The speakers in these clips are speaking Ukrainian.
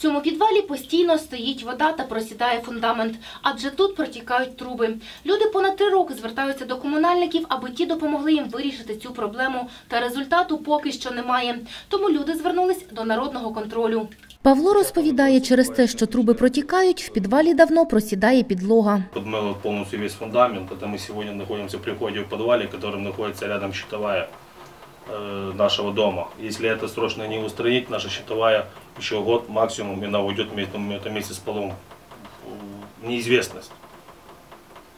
цьому підвалі постійно стоїть вода та просідає фундамент, адже тут протікають труби. Люди понад три роки звертаються до комунальників, аби ті допомогли їм вирішити цю проблему. Та результату поки що немає. Тому люди звернулись до народного контролю. Павло розповідає, через те, що труби протікають, в підвалі давно просідає підлога. Подмыло полностью весь фундамент. Это мы сегодня находимся при входе в подвале, которым находится рядом щитовая э, нашего дома. Если это срочно не устранить, наша щитовая еще год максимум, и она уйдет вместе, это вместе с полом в неизвестность.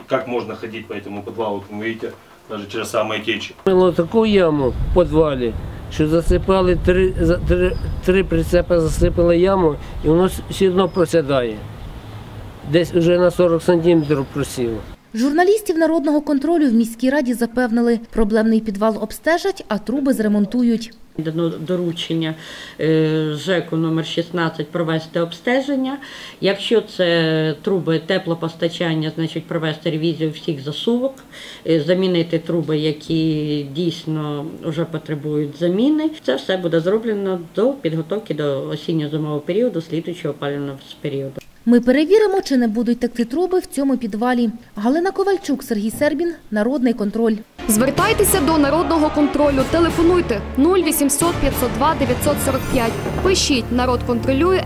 И как можно ходить по этому подвалу, вы видите, даже через самые течи. Було таку яму в підвалі, що засипали три, за- три, три прицепи засипали яму, і воно все одно просідає. Десь вже на 40 сантиметрів просіло. Журналістів народного контролю в міській раді запевнили, проблемний підвал обстежать, а труби зремонтують. Дано доручення е, ЖЕКу номер 16 провести обстеження. Якщо це труби теплопостачання, значить провести ревізію всіх засувок, е, замінити труби, які дійсно вже потребують заміни. Це все буде зроблено до підготовки до осінньо-зимового періоду, слідуючого опалювального періоду. Ми перевіримо, чи не будуть текти труби в цьому підвалі. Галина Ковальчук, Сергій Сербін, Народний контроль. Звертайтеся до народного контролю. Телефонуйте 0800 502 945. Пишіть народ контролює.